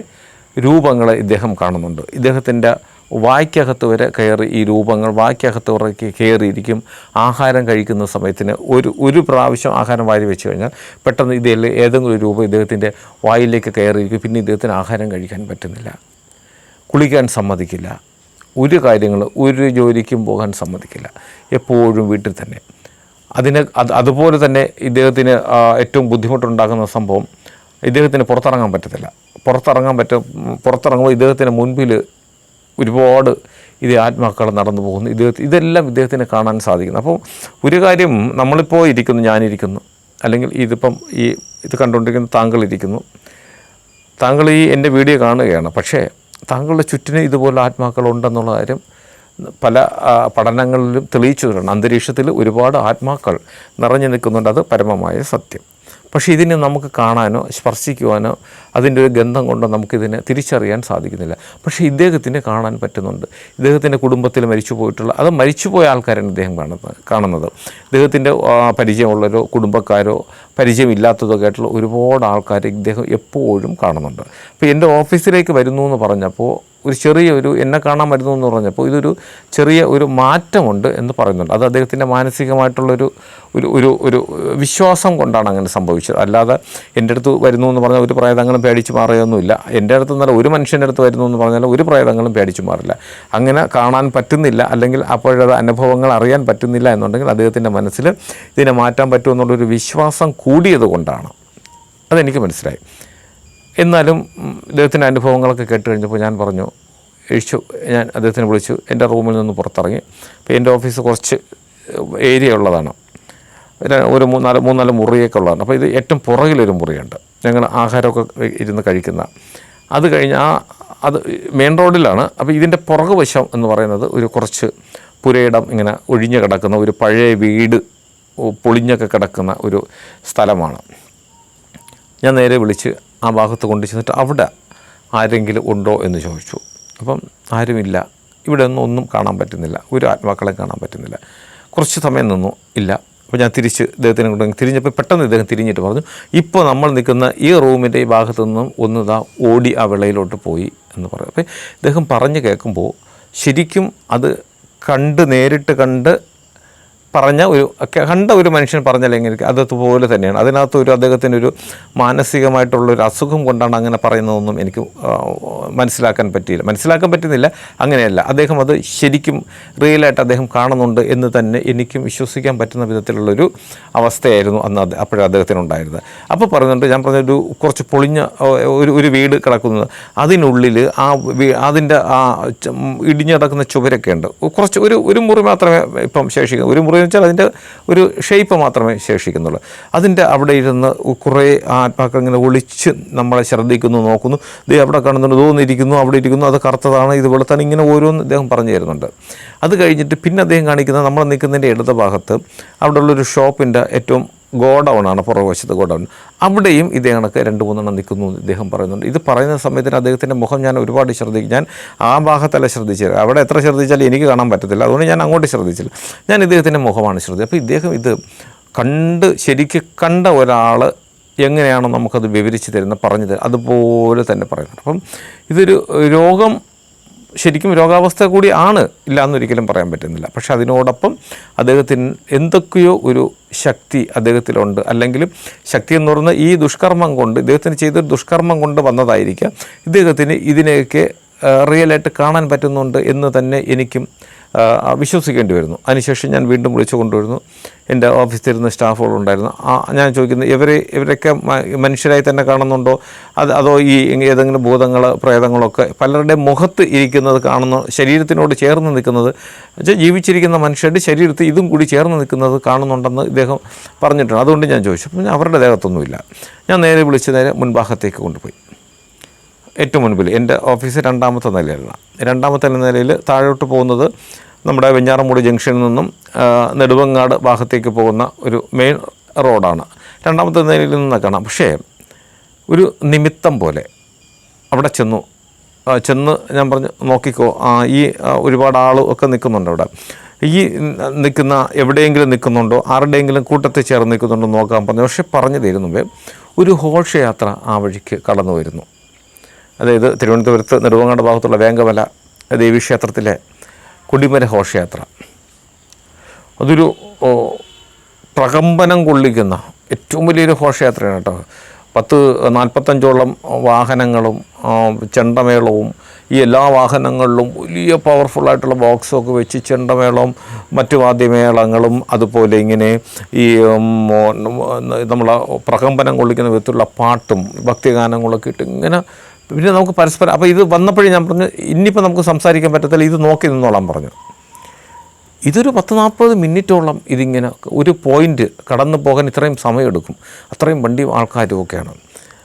A: രൂപങ്ങളെ ഇദ്ദേഹം കാണുന്നുണ്ട്. ഇദ്ദേഹത്തിന്റെ വായ്ക്കകത്ത് വരെ കയറി ഈ രൂപങ്ങൾ വായ്ക്കകത്ത് വരെ കയറിയിരിക്കും. ആഹാരം കഴിക്കുന്ന സമയത്തിന് ഒരു ഒരു പ്രാവശ്യം ആഹാരം വാരി വെച്ച് കഴിഞ്ഞാൽ പെട്ടെന്ന് ഇതിൽ ഏതെങ്കിലും രൂപം ഇദ്ദേഹത്തിന്റെ വായിലേക്ക് കയറിയിരിക്കും. പിന്നെ ഇദ്ദേഹത്തിന് ആഹാരം കഴിക്കാൻ പറ്റുന്നില്ല. കുളിക്കാൻ സമ്മതിക്കില്ല. ഒരു കാര്യങ്ങൾ ഒരു ജോലിക്കും പോകാൻ സമ്മതിക്കില്ല. എപ്പോഴും വീട്ടിൽ തന്നെ. അതിന് അത് അതുപോലെ തന്നെ ഇദ്ദേഹത്തിന് ഏറ്റവും ബുദ്ധിമുട്ടുണ്ടാകുന്ന സംഭവം ഇദ്ദേഹത്തിന് പുറത്തിറങ്ങാൻ പറ്റത്തില്ല. പുറത്തിറങ്ങാൻ പറ്റും പുറത്തിറങ്ങുമ്പോൾ ഇദ്ദേഹത്തിന് മുൻപിൽ ഒരുപാട് ഇത് ആത്മാക്കൾ നടന്നു പോകുന്നു. ഇത് ഇതെല്ലാം ഇദ്ദേഹത്തിന് കാണാൻ സാധിക്കുന്നു. അപ്പോൾ ഒരു കാര്യം നമ്മളിപ്പോൾ ഇരിക്കുന്നു ഞാനിരിക്കുന്നു. അല്ലെങ്കിൽ ഇതിപ്പം ഈ ഇത് കണ്ടുകൊണ്ടിരിക്കുന്ന താങ്കൾ ഇരിക്കുന്നു. താങ്കൾ ഈ എന്റെ വീഡിയോ കാണുകയാണ്. പക്ഷേ താങ്കളുടെ ചുറ്റിന് ഇതുപോലെ ആത്മാക്കളുണ്ടെന്നുള്ള കാര്യം പല പഠനങ്ങളിലും തെളിയിച്ചു അന്തരീക്ഷത്തിൽ ഒരുപാട് ആത്മാക്കൾ നിറഞ്ഞു നിൽക്കുന്നുണ്ട്. അത് പരമമായ സത്യം. പക്ഷേ ഇതിനെ നമുക്ക് കാണാനോ സ്പർശിക്കുവാനോ അതിന്റെ ഒരു ഗന്ധം കൊണ്ടോ നമുക്കിതിനെ തിരിച്ചറിയാൻ സാധിക്കുന്നില്ല. പക്ഷേ ഇദ്ദേഹത്തിനെ കാണാൻ പറ്റുന്നുണ്ട്. ഇദ്ദേഹത്തിന്റെ കുടുംബത്തിൽ മരിച്ചു പോയിട്ടുള്ള അത് മരിച്ചുപോയ ആൾക്കാരാണ് ഇദ്ദേഹം കാണുന്നത് കാണുന്നത്. ഇദ്ദേഹത്തിന്റെ പരിചയമുള്ളവരോ കുടുംബക്കാരോ പരിചയമില്ലാത്തതൊക്കെ ആയിട്ടുള്ള ഒരുപാട് ആൾക്കാർ ഇദ്ദേഹം എപ്പോഴും കാണുന്നുണ്ട്. അപ്പോൾ എന്റെ ഓഫീസിലേക്ക് വരുന്നു എന്ന് പറഞ്ഞപ്പോൾ ഒരു ചെറിയ ഒരു എന്നെ കാണാൻ വരുന്നു എന്ന് പറഞ്ഞപ്പോൾ ഇതൊരു ചെറിയ ഒരു മാറ്റമുണ്ട് എന്ന് പറയുന്നുണ്ട്. അത് അദ്ദേഹത്തിന്റെ മാനസികമായിട്ടുള്ളൊരു ഒരു ഒരു ഒരു വിശ്വാസം കൊണ്ടാണ് അങ്ങനെ സംഭവിച്ചത്. അല്ലാതെ എന്റെ അടുത്ത് വരുന്നു എന്ന് പറഞ്ഞാൽ ഒരു പ്രേതങ്ങളും പേടിച്ച് മാറുകയൊന്നുമില്ല എന്റെ അടുത്ത് നല്ല ഒരു മനുഷ്യന്റെ അടുത്ത് വരുന്നു എന്ന് പറഞ്ഞാൽ ഒരു പ്രേതങ്ങളും പേടിച്ച് മാറില്ല. അങ്ങനെ കാണാൻ പറ്റുന്നില്ല. അല്ലെങ്കിൽ അപ്പോഴത് അനുഭവങ്ങൾ അറിയാൻ പറ്റുന്നില്ല എന്നുണ്ടെങ്കിൽ അദ്ദേഹത്തിന്റെ മനസ്സിൽ ഇതിനെ മാറ്റാൻ പറ്റുമെന്നുള്ളൊരു വിശ്വാസം കൂടിയത് കൊണ്ടാണ്. അതെനിക്ക് മനസ്സിലായി. എന്നാലും ഇദ്ദേഹത്തിന്റെ അനുഭവങ്ങളൊക്കെ കേട്ട് കഴിഞ്ഞപ്പോൾ ഞാൻ പറഞ്ഞു ഇഷു ഞാൻ അദ്ദേഹത്തിനെ വിളിച്ചു. എന്റെ റൂമിൽ നിന്ന് പുറത്തിറങ്ങി. അപ്പോൾ എന്റെ ഓഫീസ് കുറച്ച് ഏരിയ ഉള്ളതാണ്. ഒരു മൂന്നാൽ മൂന്നാൽ മുറിയൊക്കെ ഉള്ളതാണ്. അപ്പോൾ ഇത് ഏറ്റവും പുറകിലൊരു മുറിയുണ്ട്. ഞങ്ങൾ ആഹാരമൊക്കെ ഇരുന്ന് കഴിക്കുന്ന. അത് കഴിഞ്ഞ് ആ അത് മെയിൻ റോഡിലാണ്. അപ്പോൾ ഇതിന്റെ പുറകു വശം എന്ന് പറയുന്നത് ഒരു കുറച്ച് പുരയിടം ഇങ്ങനെ ഒഴിഞ്ഞു കിടക്കുന്ന ഒരു പഴയ വീട് പൊളിഞ്ഞൊക്കെ കിടക്കുന്ന ഒരു സ്ഥലമാണ്. ഞാൻ നേരെ വിളിച്ച് ആ ഭാഗത്ത് കൊണ്ടു ചെന്നിട്ട് അവിടെ ആരെങ്കിലും ഉണ്ടോ എന്ന് ചോദിച്ചു. അപ്പം ആരുമില്ല. ഇവിടെ ഒന്നും ഒന്നും കാണാൻ പറ്റുന്നില്ല. ഒരു ആത്മാക്കളെ കാണാൻ പറ്റുന്നില്ല. കുറച്ച് സമയം നിന്നു. ഇല്ല. അപ്പോൾ ഞാൻ തിരിച്ച് ഇദ്ദേഹത്തിനെ കൊണ്ട് തിരിഞ്ഞപ്പോൾ പെട്ടെന്ന് ഇദ്ദേഹം തിരിഞ്ഞിട്ട് പറഞ്ഞു ഇപ്പോൾ നമ്മൾ നിൽക്കുന്ന ഈ റൂമിന്റെ ഈ ഭാഗത്തു നിന്നും ഒന്ന് ഇതാ ഓടി ആ വിളയിലോട്ട് പോയി എന്ന് പറയും അപ്പോൾ ഇദ്ദേഹം പറഞ്ഞ് കേൾക്കുമ്പോൾ ശരിക്കും അത് കണ്ട് നേരിട്ട് കണ്ട് പറഞ്ഞ ഒരു കണ്ട ഒരു മനുഷ്യൻ പറഞ്ഞല്ലെങ്കിൽ അതുപോലെ തന്നെയാണ്. അതിനകത്ത് ഒരു അദ്ദേഹത്തിന്റെ ഒരു മാനസികമായിട്ടുള്ള ഒരു അസുഖം കൊണ്ടാണ് അങ്ങനെ പറയുന്നതൊന്നും എനിക്ക് മനസ്സിലാക്കാൻ പറ്റിയില്ല. മനസ്സിലാക്കാൻ പറ്റുന്നില്ല. അങ്ങനെയല്ല. അദ്ദേഹം അത് ശരിക്കും റിയലായിട്ട് അദ്ദേഹം കാണുന്നുണ്ട് എന്ന് തന്നെ എനിക്കും വിശ്വസിക്കാൻ പറ്റുന്ന വിധത്തിലുള്ളൊരു അവസ്ഥയായിരുന്നു അന്ന് അപ്പോഴേ അദ്ദേഹത്തിനുണ്ടായിരുന്നത് അപ്പോൾ പറയുന്നുണ്ട് ഞാൻ പറഞ്ഞൊരു കുറച്ച് പൊളിഞ്ഞ ഒരു ഒരു വീട് കിടക്കുന്നത്. അതിനുള്ളിൽ ആ അതിന്റെ ആ ഇടിഞ്ഞടക്കുന്ന ചുവരൊക്കെ ഉണ്ട്. കുറച്ച് ഒരു ഒരു മുറി മാത്രമേ ഇപ്പം ശേഷിക്കുന്നു ഒരു മുറി വെച്ചാൽ അതിന്റെ ഒരു ഷേപ്പ് മാത്രമേ ശേഷിക്കുന്നുള്ളൂ. അതിന്റെ അവിടെ ഇരുന്ന് കുറേ ആത്മാക്കൾ ഇങ്ങനെ ഒളിച്ച് നമ്മളെ ശ്രദ്ധിക്കുന്നു നോക്കുന്നു. ദേ അവിടെ കാണുന്നുണ്ട് തോന്നിയിരിക്കുന്നു അവിടെ ഇരിക്കുന്നു അത് കറുത്തതാണ് ഇത് വെളുത്താണ് ഇങ്ങനെ ഓരോന്ന് അദ്ദേഹം പറഞ്ഞു തരുന്നുണ്ട്. അത് കഴിഞ്ഞിട്ട് പിന്നെ അദ്ദേഹം കാണിക്കുന്നത് നമ്മൾ നിൽക്കുന്നതിന്റെ ഇടത് ഭാഗത്ത് അവിടെയുള്ളൊരു ഷോപ്പിന്റെ ഏറ്റവും ഗോഡൗൺ ആണ് പുറകുവശത്ത് ഗോഡൗൺ. അവിടെയും ഇതേ കണക്ക് രണ്ട് മൂന്നെണ്ണം നിൽക്കുന്നു ഇദ്ദേഹം പറയുന്നുണ്ട്. ഇത് പറയുന്ന സമയത്തിന് അദ്ദേഹത്തിന്റെ മുഖം ഞാൻ ഒരുപാട് ശ്രദ്ധിക്കും ഞാൻ ആ ഭാഗത്തല്ല ശ്രദ്ധിച്ചത്. അവിടെ എത്ര ശ്രദ്ധിച്ചാലും എനിക്ക് കാണാൻ പറ്റത്തില്ല. അതുകൊണ്ട് ഞാൻ അങ്ങോട്ട് ശ്രദ്ധിച്ചില്ല. ഞാൻ ഇദ്ദേഹത്തിന്റെ മുഖമാണ് ശ്രദ്ധിച്ചത്. അപ്പോൾ ഇദ്ദേഹം ഇത് കണ്ട് ശരിക്ക് കണ്ട ഒരാൾ എങ്ങനെയാണോ നമുക്കത് വിവരിച്ച് തരുന്ന പറഞ്ഞു തരുന്നത് അതുപോലെ തന്നെ പറയുന്നുണ്ട്. അപ്പം ഇതൊരു രോഗം ശരിക്കും രോഗാവസ്ഥ കൂടി ആണ് ഇല്ല എന്നൊരിക്കലും പറയാൻ പറ്റുന്നില്ല. പക്ഷെ അതിനോടൊപ്പം അദ്ദേഹത്തിന് എന്തൊക്കെയോ ഒരു ശക്തി അദ്ദേഹത്തിലുണ്ട്. അല്ലെങ്കിൽ ശക്തി എന്ന് പറയുന്നത് ഈ ദുഷ്കർമ്മം കൊണ്ട് ഇദ്ദേഹത്തിന് ചെയ്തൊരു ദുഷ്കർമ്മം കൊണ്ട് വന്നതായിരിക്കാം. ഇദ്ദേഹത്തിന് ഇതിനെയൊക്കെ റിയലായിട്ട് കാണാൻ പറ്റുന്നുണ്ട് എന്ന് തന്നെ എനിക്കും വിശ്വസിക്കേണ്ടി വരുന്നു. അതിനുശേഷം ഞാൻ വീണ്ടും വിളിച്ചു കൊണ്ടുവരുന്നു. എന്റെ ഓഫീസിൽ ഇരുന്ന സ്റ്റാഫുകളുണ്ടായിരുന്നു. ആ ഞാൻ ചോദിക്കുന്നത് ഇവരെ ഇവരൊക്കെ മനുഷ്യരായി തന്നെ കാണുന്നുണ്ടോ? അത് അതോ ഈ ഏതെങ്കിലും ഭൂതങ്ങൾ പ്രേതങ്ങളൊക്കെ പലരുടെ മുഖത്ത് ഇരിക്കുന്നത് കാണുന്ന ശരീരത്തിനോട് ചേർന്ന് നിൽക്കുന്നത് ജീവിച്ചിരിക്കുന്ന മനുഷ്യരുടെ ശരീരത്തിൽ ഇതും കൂടി ചേർന്ന് നിൽക്കുന്നത് കാണുന്നുണ്ടെന്ന് ഇദ്ദേഹം പറഞ്ഞിട്ടുണ്ട്. അതുകൊണ്ട് ഞാൻ ചോദിച്ചു. അപ്പം അവരുടെ ദേഹത്തൊന്നുമില്ല. ഞാൻ നേരെ വിളിച്ച് നേരെ മുൻഭാഗത്തേക്ക് കൊണ്ടുപോയി. ഏറ്റവും മുൻപിൽ എന്റെ ഓഫീസ് രണ്ടാമത്തെ നിലയിലാണ്. രണ്ടാമത്തെ നിലയിൽ താഴോട്ട് പോകുന്നത് നമ്മുടെ വെഞ്ഞാറമൂട് ജംഗ്ഷനിൽ നിന്നും നെടുവങ്ങാട് ഭാഗത്തേക്ക് പോകുന്ന ഒരു മെയിൻ റോഡാണ് രണ്ടാമത്തെ നിലയിൽ നിന്ന് കാണാം. പക്ഷേ ഒരു നിമിത്തം പോലെ അവിടെ ചെന്നു. ചെന്ന് ഞാൻ പറഞ്ഞു നോക്കിക്കോ ഈ ഒരുപാട് ആൾ ഒക്കെ നിൽക്കുന്നുണ്ട് അവിടെ. ഈ നിൽക്കുന്ന എവിടെയെങ്കിലും നിൽക്കുന്നുണ്ടോ? ആരുടെയെങ്കിലും കൂട്ടത്തിൽ ചേർന്ന് നിൽക്കുന്നുണ്ടോ നോക്കാൻ പറഞ്ഞു. പക്ഷേ പറഞ്ഞു തരുന്നുമ്പേ ഒരു ഹോൾഷ യാത്ര ആ വഴിക്ക് കടന്നു വരുന്നു. അതായത് തിരുവനന്തപുരത്ത് നെടുവങ്ങാട് ഭാഗത്തുള്ള വേങ്കമല ദേവീക്ഷേത്രത്തിലെ കൊടിമര ഘോഷയാത്ര. അതൊരു പ്രകമ്പനം കൊള്ളിക്കുന്ന ഏറ്റവും വലിയൊരു ഘോഷയാത്രയാണ് കേട്ടോ. പത്ത് നാൽപ്പത്തഞ്ചോളം വാഹനങ്ങളും ചെണ്ടമേളവും ഈ എല്ലാ വാഹനങ്ങളിലും വലിയ പവർഫുള്ളായിട്ടുള്ള ബോക്സൊക്കെ വെച്ച് ചെണ്ടമേളവും മറ്റു വാദ്യമേളങ്ങളും അതുപോലെ ഇങ്ങനെ ഈ നമ്മൾ പ്രകമ്പനം കൊള്ളിക്കുന്ന വിധത്തിലുള്ള പാട്ടും ഭക്തിഗാനങ്ങളൊക്കെ ഇട്ട് ഇങ്ങനെ പിന്നെ നമുക്ക് പരസ്പരം അപ്പോൾ ഇത് വന്നപ്പോഴേ ഞാൻ പറഞ്ഞു ഇനിയിപ്പോൾ നമുക്ക് സംസാരിക്കാൻ പറ്റത്തില്ല ഇത് നോക്കി നിന്നോളാം പറഞ്ഞു. ഇതൊരു പത്ത് നാൽപ്പത് മിനിറ്റോളം ഇതിങ്ങനെ ഒരു പോയിന്റ് കടന്നു പോകാൻ ഇത്രയും സമയമെടുക്കും. അത്രയും വണ്ടിയും ആൾക്കാരും ഒക്കെയാണ്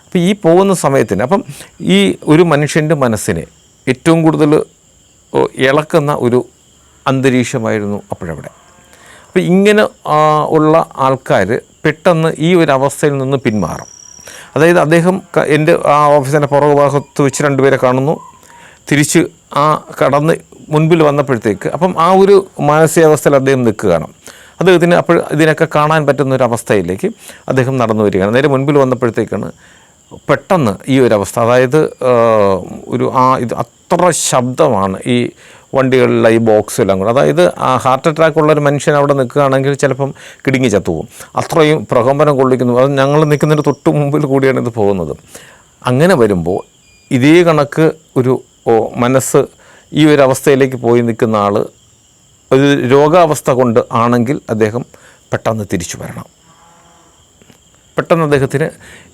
A: അപ്പോൾ ഈ പോകുന്ന സമയത്തിന് അപ്പം ഈ ഒരു മനുഷ്യന്റെ മനസ്സിനെ ഏറ്റവും കൂടുതൽ ഇളക്കുന്ന ഒരു അന്തരീക്ഷമായിരുന്നു അപ്പോഴവിടെ. അപ്പോൾ ഇങ്ങനെ ഉള്ള ആൾക്കാർ പെട്ടെന്ന് ഈ ഒരു അവസ്ഥയിൽ നിന്ന് പിന്മാറും. അതായത് അദ്ദേഹം എന്റെ ആ ഓഫീസിന്റെ പുറകു ഭാഗത്ത് വെച്ച് രണ്ടുപേരെ കാണുന്നു. തിരിച്ച് ആ കടന്ന് മുൻപിൽ വന്നപ്പോഴത്തേക്ക് അപ്പം ആ ഒരു മാനസികാവസ്ഥയിൽ അദ്ദേഹം നിൽക്കുകയാണ്. അദ്ദേഹത്തിന് അപ്പോൾ ഇതിനൊക്കെ കാണാൻ പറ്റുന്ന ഒരു അവസ്ഥയിലേക്ക് അദ്ദേഹം നടന്നു വരികയാണ്. നേരെ മുൻപിൽ വന്നപ്പോഴത്തേക്കാണ് പെട്ടെന്ന് ഈ ഒരു അവസ്ഥ. അതായത് ഒരു ആ ഇത് അത്ര ശബ്ദമാണ് ഈ വണ്ടികളിലെ ഈ ബോക്സിലും കൂടെ. അതായത് ആ ഹാർട്ട് അറ്റാക്ക് ഉള്ള ഒരു മനുഷ്യൻ അവിടെ നിൽക്കുകയാണെങ്കിൽ ചിലപ്പം കിടുങ്ങി ചത്തുപോകും. അത്രയും പ്രകമ്പനം കൊള്ളിക്കുന്നു. അത് ഞങ്ങൾ നിൽക്കുന്നതിന് തൊട്ട് മുമ്പിൽ കൂടിയാണ് ഇത് പോകുന്നത്. അങ്ങനെ വരുമ്പോൾ ഇതേ കണക്ക് ഒരു മനസ്സ് ഈ ഒരു അവസ്ഥയിലേക്ക് പോയി നിൽക്കുന്ന ആൾ ഒരു രോഗാവസ്ഥ കൊണ്ട് ആണെങ്കിൽ അദ്ദേഹം പെട്ടെന്ന് തിരിച്ചു വരണം. പെട്ടെന്ന് അദ്ദേഹത്തിന്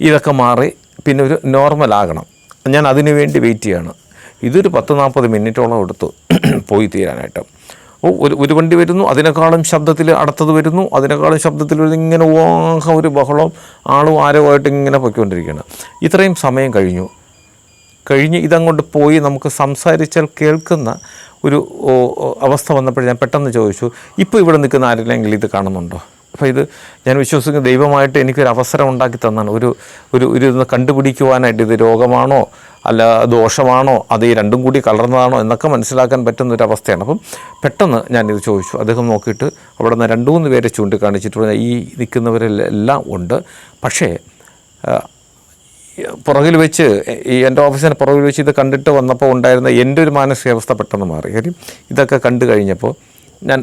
A: ഇതൊക്കെ മാറി പിന്നെ ഒരു നോർമൽ ആകണം ഞാൻ അതിനു വേണ്ടി വെയിറ്റ് ചെയ്യാണ്. ഇതൊരു പത്ത് നാൽപ്പത് മിനിറ്റോളം എടുത്ത് പോയി തീരാനായിട്ട്. ഒരു ഒരു വണ്ടി വരുന്നു അതിനേക്കാളും ശബ്ദത്തിൽ അടുത്തത് വരുന്നു അതിനേക്കാളും ശബ്ദത്തിൽ വരുന്നു ഇങ്ങനെ ഓഹ ഒരു ബഹളം ആളും ആരവുമായിട്ട് ഇങ്ങനെ പൊയ്ക്കൊണ്ടിരിക്കുകയാണ്. ഇത്രയും സമയം കഴിഞ്ഞു. കഴിഞ്ഞ് ഇതങ്ങോട്ട് പോയി നമുക്ക് സംസാരിച്ചാൽ കേൾക്കുന്ന ഒരു അവസ്ഥ വന്നപ്പോൾ ഞാൻ പെട്ടെന്ന് ചോദിച്ചു ഇപ്പോൾ ഇവിടെ നിൽക്കുന്ന ആരെങ്കിലും ഇത് കാണുന്നുണ്ടോ? അപ്പോൾ ഇത് ഞാൻ വിശ്വസിക്കുന്ന ദൈവമായിട്ട് എനിക്കൊരു അവസരം ഉണ്ടാക്കി തന്നാണ്. ഒരു ഒരു ഒരു ഇതൊന്ന് കണ്ടുപിടിക്കുവാനായിട്ട് ഇത് രോഗമാണോ അല്ല ദോഷമാണോ അത് ഈ രണ്ടും കൂടി കലർന്നതാണോ എന്നൊക്കെ മനസ്സിലാക്കാൻ പറ്റുന്ന ഒരു അവസ്ഥയാണ്. അപ്പം പെട്ടെന്ന് ഞാനിത് ചോദിച്ചു. അദ്ദേഹം നോക്കിയിട്ട് അവിടെ നിന്ന് രണ്ട് മൂന്ന് പേരെ ചൂണ്ടിക്കാണിച്ചിട്ട് പറഞ്ഞു, ഈ നിൽക്കുന്നവരെല്ലാം ഉണ്ട്. പക്ഷേ പുറകിൽ വെച്ച് ഈ എന്റെ ഓഫീസിന് പുറകിൽ വെച്ച് ഇത് കണ്ടിട്ട് വന്നപ്പോൾ ഉണ്ടായിരുന്ന എന്റെ ഒരു മാനസികാവസ്ഥ പെട്ടെന്ന് മാറി. കാര്യം ഇതൊക്കെ കണ്ടു കഴിഞ്ഞപ്പോൾ ഞാൻ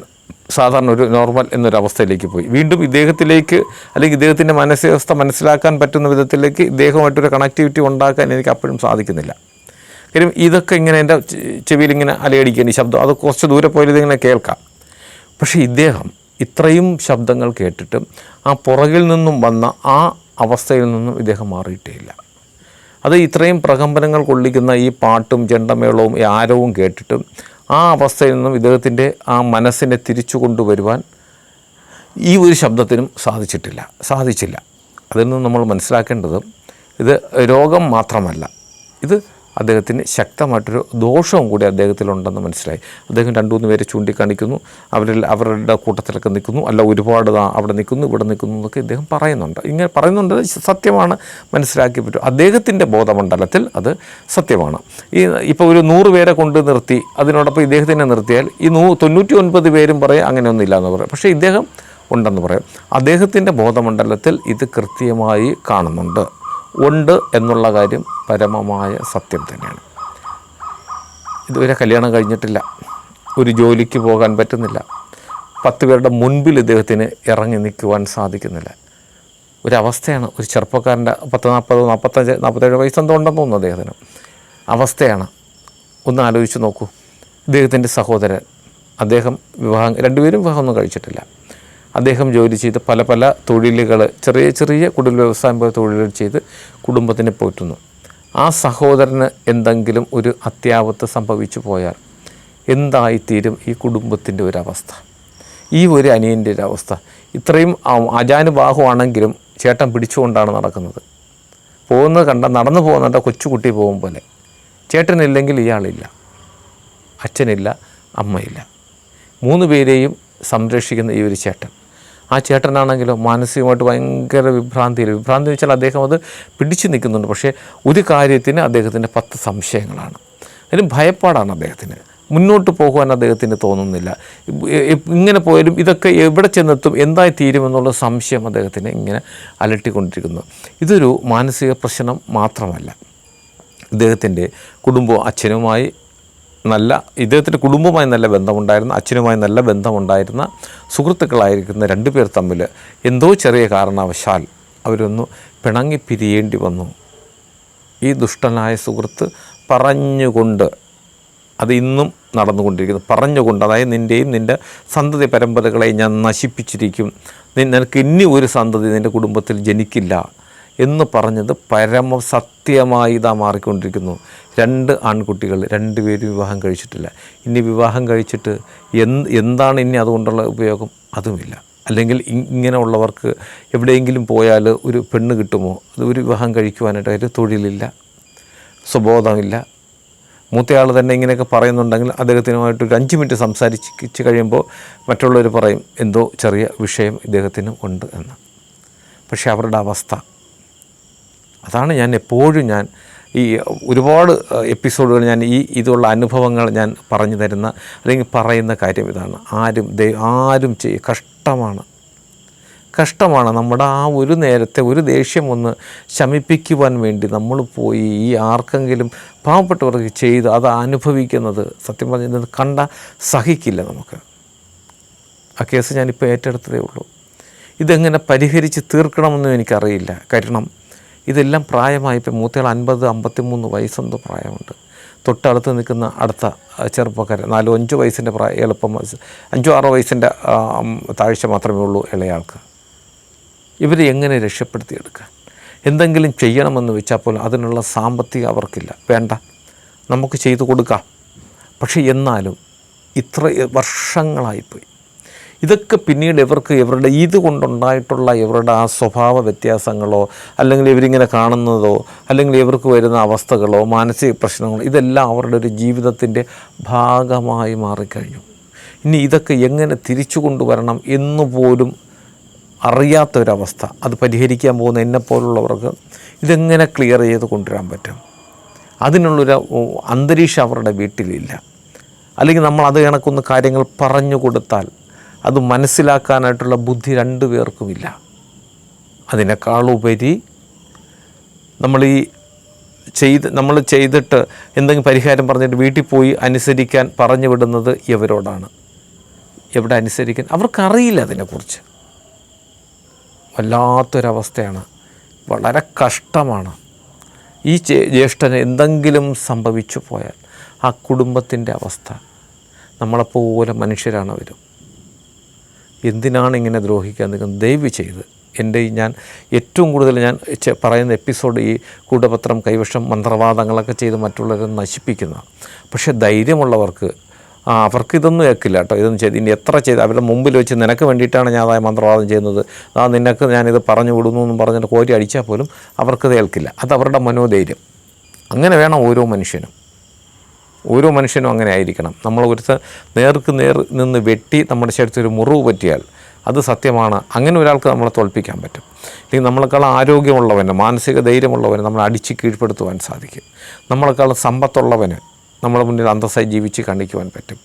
A: സാധാരണ ഒരു നോർമൽ എന്നൊരു അവസ്ഥയിലേക്ക് പോയി. വീണ്ടും ഇദ്ദേഹത്തിലേക്ക് അല്ലെങ്കിൽ ഇദ്ദേഹത്തിന്റെ മാനസികാവസ്ഥ മനസ്സിലാക്കാൻ പറ്റുന്ന വിധത്തിലേക്ക് ഇദ്ദേഹമായിട്ടൊരു കണക്ടിവിറ്റി ഉണ്ടാക്കാൻ എനിക്ക് അപ്പോഴും സാധിക്കുന്നില്ല. കാര്യം ഇതൊക്കെ ഇങ്ങനെ എന്റെ ചെവിയിൽ ഇങ്ങനെ അലയടിക്കാൻ ഈ ശബ്ദം. അത് കുറച്ച് ദൂരെ പോയാലും ഇതിങ്ങനെ കേൾക്കാം. പക്ഷേ ഇദ്ദേഹം ഇത്രയും ശബ്ദങ്ങൾ കേട്ടിട്ടും ആ പുറകിൽ നിന്നും വന്ന ആ അവസ്ഥയിൽ നിന്നും ഇദ്ദേഹം മാറിയിട്ടേയില്ല അത് ഇത്രയും പ്രകമ്പനങ്ങൾ കൊള്ളിക്കുന്ന ഈ പാട്ടും ചെണ്ടമേളവും ഈ ആരവും കേട്ടിട്ടും ആ അവസ്ഥയിൽ നിന്നും ഇദ്ദേഹത്തിന്റെ ആ മനസ്സിനെ തിരിച്ചു കൊണ്ടുവരുവാൻ ഈ ഒരു ശബ്ദത്തിനും സാധിച്ചിട്ടില്ല സാധിച്ചില്ല. അതിൽ നിന്ന് നമ്മൾ മനസ്സിലാക്കേണ്ടത് ഇത് രോഗം മാത്രമല്ല. ഇത് അദ്ദേഹത്തിന് ശക്തമായിട്ടൊരു ദോഷവും കൂടി അദ്ദേഹത്തിലുണ്ടെന്ന് മനസ്സിലായി. അദ്ദേഹം രണ്ടു മൂന്ന് പേരെ ചൂണ്ടിക്കാണിക്കുന്നു. അവരിൽ അവരുടെ കൂട്ടത്തിലൊക്കെ നിൽക്കുന്നു. അല്ല ഒരുപാട് അവിടെ നിൽക്കുന്നു ഇവിടെ നിൽക്കുന്നു എന്നൊക്കെ ഇദ്ദേഹം പറയുന്നുണ്ട്. ഇങ്ങനെ പറയുന്നുണ്ട്. സത്യമാണ് മനസ്സിലാക്കി പറ്റും. അദ്ദേഹത്തിന്റെ ബോധമണ്ഡലത്തിൽ അത് സത്യമാണ്. ഈ ഇപ്പോൾ ഒരു നൂറ് പേരെ കൊണ്ട് നിർത്തി അതിനോടൊപ്പം ഇദ്ദേഹത്തിനെ നിർത്തിയാൽ ഈ നൂ തൊണ്ണൂറ്റി ഒൻപത് പേരും പറയും അങ്ങനെയൊന്നും ഇല്ല എന്ന് പറയും. പക്ഷേ ഇദ്ദേഹം ഉണ്ടെന്ന് പറയും. അദ്ദേഹത്തിന്റെ ബോധമണ്ഡലത്തിൽ ഇത് കൃത്യമായി കാണുന്നുണ്ട്. ഉണ്ട് എന്നുള്ള കാര്യം പരമമായ സത്യം തന്നെയാണ്. ഇതുവരെ കല്യാണം കഴിഞ്ഞിട്ടില്ല. ഒരു ജോലിക്ക് പോകാൻ പറ്റുന്നില്ല. പത്ത് പേരുടെ മുൻപിൽ ഇദ്ദേഹത്തിന് ഇറങ്ങി നിൽക്കുവാൻ സാധിക്കുന്നില്ല. ഒരവസ്ഥയാണ്. ഒരു ചെറുപ്പക്കാരന്റെ പത്ത് നാൽപ്പത് നാൽപ്പത്തഞ്ച് നാൽപ്പത്തേഴ് വയസ്സെന്തോ ഉണ്ടെന്ന് തോന്നുന്നു അദ്ദേഹത്തിന്. അവസ്ഥയാണ്. ഒന്ന് ആലോചിച്ച് നോക്കൂ. ഇദ്ദേഹത്തിന്റെ സഹോദരൻ. അദ്ദേഹം വിവാഹം രണ്ടുപേരും വിവാഹമൊന്നും കഴിച്ചിട്ടില്ല. അദ്ദേഹം ജോലി ചെയ്ത് പല പല തൊഴിലുകൾ ചെറിയ ചെറിയ കുടിൽ വ്യവസായം പോലെ തൊഴിലുകൾ ചെയ്ത് കുടുംബത്തിനെ പോറ്റുന്നു. ആ സഹോദരന് എന്തെങ്കിലും ഒരു അത്യാപത്ത് സംഭവിച്ചു പോയാൽ എന്തായിത്തീരും ഈ കുടുംബത്തിന്റെ ഒരവസ്ഥ? ഈ ഒരു അനിയന്റെ ഒരു അവസ്ഥ ഇത്രയും അജാനുബാഹുവാണെങ്കിലും ചേട്ടൻ പിടിച്ചുകൊണ്ടാണ് നടക്കുന്നത്. പോകുന്നത് കണ്ട നടന്നു പോകുന്നുണ്ട് കൊച്ചുകുട്ടി പോകും പോലെ. ചേട്ടനില്ലെങ്കിൽ ഇയാളില്ല. അച്ഛനില്ല അമ്മയില്ല. മൂന്ന് പേരെയും സംരക്ഷിക്കുന്ന ഈ ഒരു ചേട്ടൻ. ആ ചേട്ടനാണെങ്കിലോ മാനസികമായിട്ട് ഭയങ്കര വിഭ്രാന്തിയിൽ വിഭ്രാന്തി വെച്ചാൽ അദ്ദേഹം അത് പിടിച്ചു നിൽക്കുന്നുണ്ട്. പക്ഷേ ഒരു കാര്യത്തിന് അദ്ദേഹത്തിന്റെ പത്ത് സംശയങ്ങളാണ്. അതിന് ഭയപ്പാടാണ് അദ്ദേഹത്തിന്. മുന്നോട്ട് പോകുവാൻ അദ്ദേഹത്തിന് തോന്നുന്നില്ല. ഇങ്ങനെ പോയാലും ഇതൊക്കെ എവിടെ ചെന്നെത്തും എന്തായി തീരുമെന്നുള്ള സംശയം അദ്ദേഹത്തിന് ഇങ്ങനെ അലട്ടിക്കൊണ്ടിരിക്കുന്നു. ഇതൊരു മാനസിക പ്രശ്നം മാത്രമല്ല. ഇദ്ദേഹത്തിന്റെ കുടുംബവും അച്ഛനുമായി നല്ല ഇദ്ദേഹത്തിന്റെ കുടുംബവുമായി നല്ല ബന്ധമുണ്ടായിരുന്ന അച്ഛനുമായി നല്ല ബന്ധമുണ്ടായിരുന്ന സുഹൃത്തുക്കളായിരിക്കുന്ന രണ്ടു പേർ തമ്മിൽ എന്തോ ചെറിയ കാരണവശാൽ അവരൊന്ന് പിണങ്ങി പിരിയേണ്ടി വന്നു. ഈ ദുഷ്ടനായ സുഹൃത്ത് പറഞ്ഞുകൊണ്ട് അത് ഇന്നും നടന്നുകൊണ്ടിരിക്കുന്നു. പറഞ്ഞുകൊണ്ട് അതായത് നിന്റെയും നിന്റെ സന്തതി പരമ്പരകളെ ഞാൻ നശിപ്പിച്ചിരിക്കും. നിനക്ക് ഇനി ഒരു സന്തതി നിന്റെ കുടുംബത്തിൽ ജനിക്കില്ല. എന്ന് പറഞ്ഞത് പരമ സത്യമായി ഇതാ മാറിക്കൊണ്ടിരിക്കുന്നു. രണ്ട് ആൺകുട്ടികൾ രണ്ടുപേരും വിവാഹം കഴിച്ചിട്ടില്ല. ഇനി വിവാഹം കഴിച്ചിട്ട് എന്ത് എന്താണ് ഇനി അതുകൊണ്ടുള്ള ഉപയോഗം? അതുമില്ല. അല്ലെങ്കിൽ ഇങ്ങനെയുള്ളവർക്ക് എവിടെയെങ്കിലും പോയാൽ ഒരു പെണ്ണ് കിട്ടുമോ? അത് ഒരു വിവാഹം കഴിക്കുവാനായിട്ട് ഒരു തൊഴിലില്ല സ്വബോധമില്ല. മൂത്തയാൾ തന്നെ ഇങ്ങനെയൊക്കെ പറയുന്നുണ്ടെങ്കിൽ അദ്ദേഹത്തിനുമായിട്ട് ഒരു അഞ്ച് മിനിറ്റ് സംസാരിച്ച് കഴിയുമ്പോൾ മറ്റുള്ളവർ പറയും എന്തോ ചെറിയ വിഷയം ഇദ്ദേഹത്തിനും ഉണ്ട് എന്ന്. പക്ഷേ അവരുടെ അവസ്ഥ അതാണ് ഞാൻ എപ്പോഴും ഞാൻ ഈ ഒരുപാട് എപ്പിസോഡുകൾ ഞാൻ ഈ ഇതുള്ള അനുഭവങ്ങൾ ഞാൻ പറഞ്ഞു തരുന്ന അല്ലെങ്കിൽ പറയുന്ന കാര്യം ഇതാണ്. ആരും ആരും ചെയ്യും കഷ്ടമാണ്. കഷ്ടമാണ് നമ്മുടെ ആ ഒരു നേരത്തെ ഒരു ദേഷ്യം ഒന്ന് ശമിപ്പിക്കുവാൻ വേണ്ടി നമ്മൾ പോയി ഈ ആർക്കെങ്കിലും പാവപ്പെട്ടവർക്ക് ചെയ്ത് അത് അനുഭവിക്കുന്നത് സത്യം പറഞ്ഞത് കണ്ട സഹിക്കില്ല നമുക്ക്. ആ കേസ് ഞാനിപ്പോൾ ഏറ്റെടുത്തതേ ഉള്ളൂ. ഇതെങ്ങനെ പരിഹരിച്ച് തീർക്കണമെന്നും എനിക്കറിയില്ല. കാരണം ഇതെല്ലാം പ്രായമായി ഇപ്പം മൂത്തയാൾ അൻപത് അമ്പത്തിമൂന്ന് വയസ്സെന്തോ പ്രായമുണ്ട്. തൊട്ടടുത്ത് നിൽക്കുന്ന അടുത്ത ചെറുപ്പക്കാരൻ നാലോ അഞ്ച് വയസ്സിന്റെ പ്രായ എളുപ്പം അഞ്ചോ ആറോ വയസ്സിന്റെ താഴ്ച മാത്രമേ ഉള്ളൂ ഇളയാൾക്ക്. ഇവരെ എങ്ങനെ രക്ഷപ്പെടുത്തിയെടുക്കുക എന്തെങ്കിലും ചെയ്യണമെന്ന് വെച്ചാൽ പോലും അതിനുള്ള സാമ്പത്തികം അവർക്കില്ല. വേണ്ട. നമുക്ക് ചെയ്തു കൊടുക്കാം. പക്ഷേ എന്നാലും ഇത്ര വർഷങ്ങളായിപ്പോയി. ഇതൊക്കെ പിന്നീട് ഇവർക്ക് ഇവരുടെ ഇത് കൊണ്ടുണ്ടായിട്ടുള്ള ഇവരുടെ ആ സ്വഭാവ വ്യത്യാസങ്ങളോ അല്ലെങ്കിൽ ഇവരിങ്ങനെ കാണുന്നതോ അല്ലെങ്കിൽ ഇവർക്ക് വരുന്ന അവസ്ഥകളോ മാനസിക പ്രശ്നങ്ങളോ ഇതെല്ലാം അവരുടെ ഒരു ജീവിതത്തിന്റെ ഭാഗമായി മാറിക്കഴിഞ്ഞു. ഇനി ഇതൊക്കെ എങ്ങനെ തിരിച്ചു കൊണ്ടുവരണം എന്നുപോലും അറിയാത്ത ഒരവസ്ഥ അത് പരിഹരിക്കാൻ പോകുന്ന എന്നെപ്പോലുള്ളവർക്ക് ഇതെങ്ങനെ ക്ലിയർ ചെയ്ത് കൊണ്ടുവരാൻ പറ്റും? അതിനുള്ളൊരു അന്തരീക്ഷം അവരുടെ വീട്ടിലില്ല. അല്ലെങ്കിൽ നമ്മൾ അത് കണക്കൊന്ന് കാര്യങ്ങൾ പറഞ്ഞു കൊടുത്താൽ അത് മനസ്സിലാക്കാനായിട്ടുള്ള ബുദ്ധി രണ്ടു പേർക്കുമില്ല. അതിനേക്കാളുപരി നമ്മൾ ഈ ചെയ്ത് നമ്മൾ ചെയ്തിട്ട് എന്തെങ്കിലും പരിഹാരം പറഞ്ഞിട്ട് വീട്ടിൽ പോയി അനുസരിക്കാൻ പറഞ്ഞു വിടുന്നത് ഇവരോടാണ്. എവിടെ അനുസരിക്കാൻ? അവർക്കറിയില്ല അതിനെക്കുറിച്ച്. വല്ലാത്തൊരവസ്ഥയാണ്. വളരെ കഷ്ടമാണ്. ഈ ജ്യേഷ്ഠന് എന്തെങ്കിലും സംഭവിച്ചു പോയാൽ ആ കുടുംബത്തിന്റെ അവസ്ഥ നമ്മളെപ്പോലെ മനുഷ്യരാണ് അവരും. എന്തിനാണ് ഇങ്ങനെ ദ്രോഹിക്കാൻ നിൽക്കുന്നത് ദയവ് ചെയ്ത് എന്റെ ഈ ഞാൻ ഏറ്റവും കൂടുതൽ ഞാൻ പറയുന്ന എപ്പിസോഡ് ഈ കൂടപത്രം കൈവശം മന്ത്രവാദങ്ങളൊക്കെ ചെയ്ത് മറ്റുള്ളവരെ നശിപ്പിക്കുന്ന. പക്ഷേ ധൈര്യമുള്ളവർക്ക് ആ അവർക്ക് ഇതൊന്നും ഏക്കില്ല കേട്ടോ. ഇതൊന്നും ചെയ്ത് ഇനി എത്ര ചെയ്ത് അവരുടെ മുമ്പിൽ വെച്ച് നിനക്ക് വേണ്ടിയിട്ടാണ് ഞാൻ അതായ മന്ത്രവാദം ചെയ്യുന്നത്. ആ നിനക്ക് ഞാനിത് പറഞ്ഞു വിടുന്നു എന്ന് പറഞ്ഞിട്ട് കോരി അടിച്ചാൽ പോലും അവർക്കത് ഏൽക്കില്ല. അത് അവരുടെ മനോധൈര്യം. അങ്ങനെ വേണം ഓരോ മനുഷ്യനും. ഓരോ മനുഷ്യനും അങ്ങനെ ആയിരിക്കണം. നമ്മൾ ഒരു നേർക്ക് നേർ നിന്ന് വെട്ടി നമ്മുടെ ശരീരത്തിൽ ഒരു മുറിവ് പറ്റിയാൽ അത് സത്യമാണ്. അങ്ങനെ ഒരാൾക്ക് നമ്മളെ തോൽപ്പിക്കാൻ പറ്റും. അല്ലെങ്കിൽ നമ്മളെക്കാൾ ആരോഗ്യമുള്ളവന് മാനസിക ധൈര്യമുള്ളവന് നമ്മളെ അടിച്ച് കീഴ്പ്പെടുത്തുവാൻ സാധിക്കും. നമ്മളെക്കാൾ സമ്പത്തുള്ളവന് നമ്മുടെ മുന്നിൽ അന്തസ്സായി ജീവിച്ച് കാണിക്കുവാൻ പറ്റും.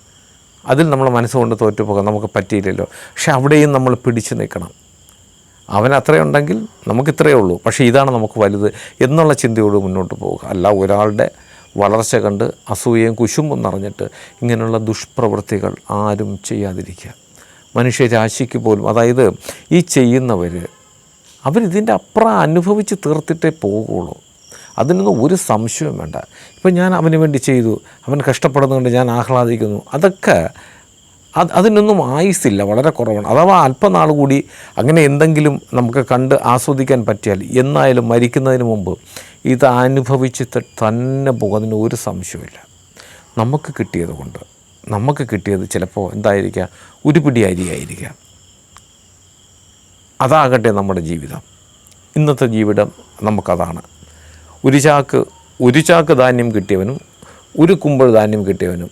A: അതിൽ നമ്മൾ മനസ്സുകൊണ്ട് തോറ്റുപോകാൻ നമുക്ക് പറ്റിയില്ലല്ലോ. പക്ഷെ അവിടെയും നമ്മൾ പിടിച്ചു നിൽക്കണം. അവൻ അത്രയുണ്ടെങ്കിൽ നമുക്കിത്രയേ ഉള്ളൂ. പക്ഷേ ഇതാണ് നമുക്ക് വലുത് എന്നുള്ള ചിന്തയോട് മുന്നോട്ട് പോവുക. അല്ല ഒരാളുടെ വളർച്ച കണ്ട് അസൂയയും കുശുമ്പും നിറഞ്ഞിട്ട് ഇങ്ങനെയുള്ള ദുഷ്പ്രവൃത്തികൾ ആരും ചെയ്യാതിരിക്കുക. മനുഷ്യരാശിക്ക് പോലും അതായത് ഈ ചെയ്യുന്നവർ അവരിതിന്റെ അപ്പുറം അനുഭവിച്ച് തീർത്തിട്ടേ പോകുള്ളൂ. അതിനൊന്നും ഒരു സംശയവും വേണ്ട. ഇപ്പം ഞാൻ അവന് വേണ്ടി ചെയ്തു അവൻ കഷ്ടപ്പെടുന്നതുകൊണ്ട് ഞാൻ ആഹ്ലാദിക്കുന്നു. അതൊക്കെ അത് അതിനൊന്നും ആയുസില്ല വളരെ കുറവാണ്. അഥവാ അല്പനാൾ കൂടി അങ്ങനെ എന്തെങ്കിലും നമുക്ക് കണ്ട് ആസ്വദിക്കാൻ പറ്റിയാൽ എന്നായാലും മരിക്കുന്നതിന് മുമ്പ് ഇത് അനുഭവിച്ച് തന്നെ പോകുന്നതിന് ഒരു സംശയമില്ല നമുക്ക് കിട്ടിയത് കൊണ്ട് നമുക്ക് കിട്ടിയത് ചിലപ്പോൾ എന്തായിരിക്കാം? ഒരു പിടി അരിയായിരിക്കാം അതാകട്ടെ നമ്മുടെ ജീവിതം. ഇന്നത്തെ ജീവിതം നമുക്കതാണ്. ഒരു ചാക്ക് ഒരു ചാക്ക് ധാന്യം കിട്ടിയവനും ഒരു കുമ്പിൾ ധാന്യം കിട്ടിയവനും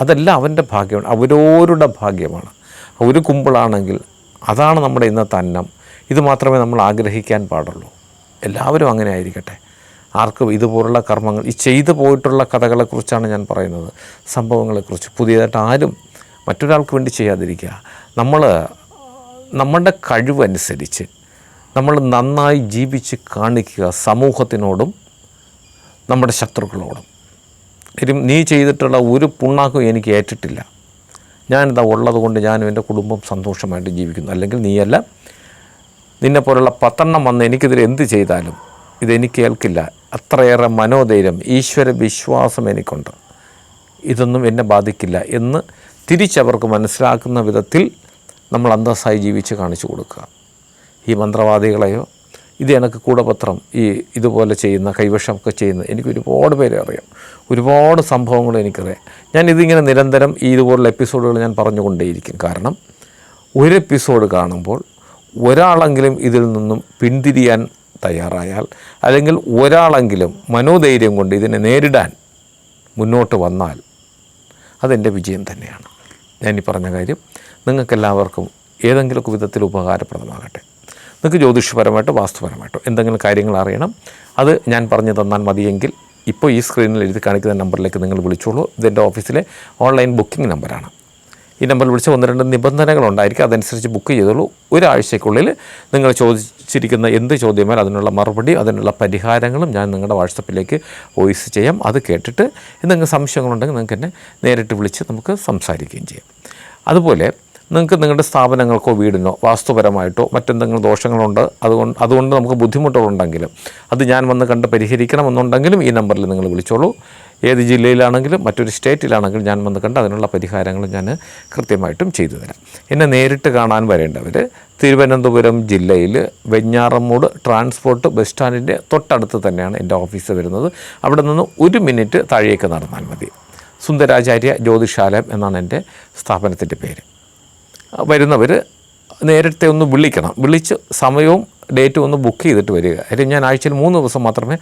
A: അതെല്ലാം അവന്റെ ഭാഗ്യമാണ്. അവരോരുടെ ഭാഗ്യമാണ്. ഒരു കുമ്പിളാണെങ്കിൽ അതാണ് നമ്മുടെ ഇന്നത്തെ അന്നം. ഇത് മാത്രമേ നമ്മൾ ആഗ്രഹിക്കാൻ പാടുള്ളൂ. എല്ലാവരും അങ്ങനെ ആയിരിക്കട്ടെ. ആർക്കും ഇതുപോലുള്ള കർമ്മങ്ങൾ ഈ ചെയ്തു പോയിട്ടുള്ള കഥകളെക്കുറിച്ചാണ് ഞാൻ പറയുന്നത്. സംഭവങ്ങളെക്കുറിച്ച് പുതിയതായിട്ട് ആരും മറ്റൊരാൾക്ക് വേണ്ടി ചെയ്യാതിരിക്കുക. നമ്മൾ നമ്മുടെ കഴിവനുസരിച്ച് നമ്മൾ നന്നായി ജീവിച്ച് കാണിക്കുക സമൂഹത്തിനോടും നമ്മുടെ ശത്രുക്കളോടും. കാര്യം നീ ചെയ്തിട്ടുള്ള ഒരു പുണ്ണാക്കും എനിക്ക് ഏറ്റിട്ടില്ല. ഞാനിതാ ഉള്ളത് കൊണ്ട് ഞാനും എന്റെ കുടുംബം സന്തോഷമായിട്ട് ജീവിക്കുന്നു. അല്ലെങ്കിൽ നീയല്ല നിന്നെ പോലുള്ള പത്തെണ്ണം വന്ന് എനിക്കെതിരെ എന്ത് ചെയ്താലും ഇതെനിക്ക് ഏൽക്കില്ല. അത്രയേറെ മനോധൈര്യം ഈശ്വര വിശ്വാസം എനിക്കുണ്ട്. ഇതൊന്നും എന്നെ ബാധിക്കില്ല എന്ന് തിരിച്ചവർക്ക് മനസ്സിലാക്കുന്ന വിധത്തിൽ നമ്മൾ അന്തസ്സായി ജീവിച്ച് കാണിച്ചു കൊടുക്കുക. ഈ മന്ത്രവാദികളെയോ ഇത് എനിക്ക് കൂടപത്രം ഈ ഇതുപോലെ ചെയ്യുന്ന കൈവശമൊക്കെ ചെയ്യുന്ന എനിക്ക് ഒരുപാട് പേരെ അറിയാം. ഒരുപാട് സംഭവങ്ങൾ എനിക്കറിയാം. ഞാൻ ഇതിങ്ങനെ നിരന്തരം ഈ ഇതുപോലുള്ള എപ്പിസോഡുകൾ ഞാൻ പറഞ്ഞുകൊണ്ടേയിരിക്കും. കാരണം ഒരു എപ്പിസോഡ് കാണുമ്പോൾ ഒരാളെങ്കിലും ഇതിൽ നിന്നും പിന്തിരിയാൻ തയ്യാറായാൽ അല്ലെങ്കിൽ ഒരാളെങ്കിലും മനോധൈര്യം കൊണ്ട് ഇതിനെ നേരിടാൻ മുന്നോട്ട് വന്നാൽ അതെന്റെ വിജയം തന്നെയാണ്. ഞാൻ ഈ പറഞ്ഞ കാര്യം നിങ്ങൾക്കെല്ലാവർക്കും ഏതെങ്കിലുമൊക്കെ വിധത്തിൽ ഉപകാരപ്രദമാകട്ടെ. നിങ്ങൾക്ക് ജ്യോതിഷപരമായിട്ടോ വാസ്തുപരമായിട്ടോ എന്തെങ്കിലും കാര്യങ്ങൾ അറിയണം അത് ഞാൻ പറഞ്ഞു തന്നാൽ മതിയെങ്കിൽ ഇപ്പോൾ ഈ സ്ക്രീനിൽ എഴുതി കാണിക്കുന്ന നമ്പറിലേക്ക് നിങ്ങൾ വിളിച്ചോളൂ. ഇതെന്റെ ഓഫീസിലെ ഓൺലൈൻ ബുക്കിംഗ് നമ്പറാണ്. ഈ നമ്പറിൽ വിളിച്ച് ഒന്ന് രണ്ട് നിബന്ധനകളുണ്ടായിരിക്കും. അതനുസരിച്ച് ബുക്ക് ചെയ്തോളൂ. ഒരാഴ്ചയ്ക്കുള്ളിൽ നിങ്ങൾ ചോദിച്ചിരിക്കുന്ന എന്ത് ചോദ്യമേൽ അതിനുള്ള മറുപടി അതിനുള്ള പരിഹാരങ്ങളും ഞാൻ നിങ്ങളുടെ വാട്സപ്പിലേക്ക് വോയിസ് ചെയ്യാം. അത് കേട്ടിട്ട് നിങ്ങൾക്ക് സംശയങ്ങളുണ്ടെങ്കിൽ നിങ്ങൾക്ക് എന്നെ നേരിട്ട് വിളിച്ച് നമുക്ക് സംസാരിക്കുകയും ചെയ്യാം. അതുപോലെ നിങ്ങൾക്ക് നിങ്ങളുടെ സ്ഥാപനങ്ങൾക്കോ വീടിനോ വാസ്തുപരമായിട്ടോ മറ്റെന്തെങ്കിലും ദോഷങ്ങളുണ്ട് അതുകൊണ്ട് അതുകൊണ്ട് നമുക്ക് ബുദ്ധിമുട്ടുകളുണ്ടെങ്കിലും അത് ഞാൻ വന്ന് കണ്ട് പരിഹരിക്കണമെന്നുണ്ടെങ്കിലും ഈ നമ്പറിൽ നിങ്ങൾ വിളിച്ചോളൂ. ഏത് ജില്ലയിലാണെങ്കിലും മറ്റൊരു സ്റ്റേറ്റിലാണെങ്കിലും ഞാൻ വന്ന് കണ്ട് അതിനുള്ള പരിഹാരങ്ങൾ ഞാൻ കൃത്യമായിട്ടും ചെയ്തു തരാം. എന്നെ നേരിട്ട് കാണാൻ വരേണ്ടവർ തിരുവനന്തപുരം ജില്ലയിൽ വെഞ്ഞാറമൂട് ട്രാൻസ്പോർട്ട് ബസ് സ്റ്റാൻഡിന്റെ തൊട്ടടുത്ത് തന്നെയാണ് എന്റെ ഓഫീസ് വരുന്നത്. അവിടെ നിന്ന് ഒരു മിനിറ്റ് താഴേക്ക് നടന്നാൽ മതി. സുന്ദരാചാര്യ ജ്യോതിഷാലയം എന്നാണ് എന്റെ സ്ഥാപനത്തിന്റെ പേര്. വരുന്നവർ നേരത്തെ ഒന്ന് വിളിക്കണം. വിളിച്ച് സമയവും ഡേറ്റും ഒന്ന് ബുക്ക് ചെയ്തിട്ട് വരിക. കാര്യം ഞാൻ ആഴ്ചയിൽ മൂന്ന് ദിവസം മാത്രമേ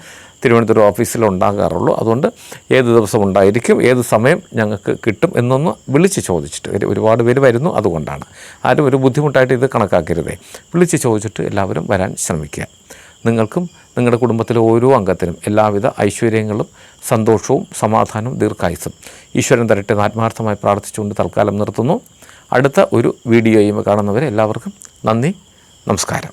A: തിരുവനന്തപുരം ഓഫീസിൽ ഉണ്ടാകാറുള്ളൂ. അതുകൊണ്ട് ഏത് ദിവസം ഉണ്ടായിരിക്കും ഏത് സമയം ഞങ്ങൾക്ക് കിട്ടും എന്നൊന്ന് വിളിച്ച് ചോദിച്ചിട്ട് ഒരു- ഒരുപാട് പേര് വരുന്നു അതുകൊണ്ടാണ്. ആരും ഒരു ബുദ്ധിമുട്ടായിട്ട് ഇത് കണക്കാക്കരുതേ. വിളിച്ച് ചോദിച്ചിട്ട് എല്ലാവരും വരാൻ ശ്രമിക്കുക. നിങ്ങൾക്കും നിങ്ങളുടെ കുടുംബത്തിലെ ഓരോ അംഗത്തിനും എല്ലാവിധ ഐശ്വര്യങ്ങളും സന്തോഷവും സമാധാനവും ദീർഘായുസും ഈശ്വരൻ തരട്ടെ ആത്മാർത്ഥമായി പ്രാർത്ഥിച്ചുകൊണ്ട് തൽക്കാലം നിർത്തുന്നു. അടുത്ത ഒരു വീഡിയോയും കാണുന്നവരെ എല്ലാവർക്കും നന്ദി നമസ്കാരം.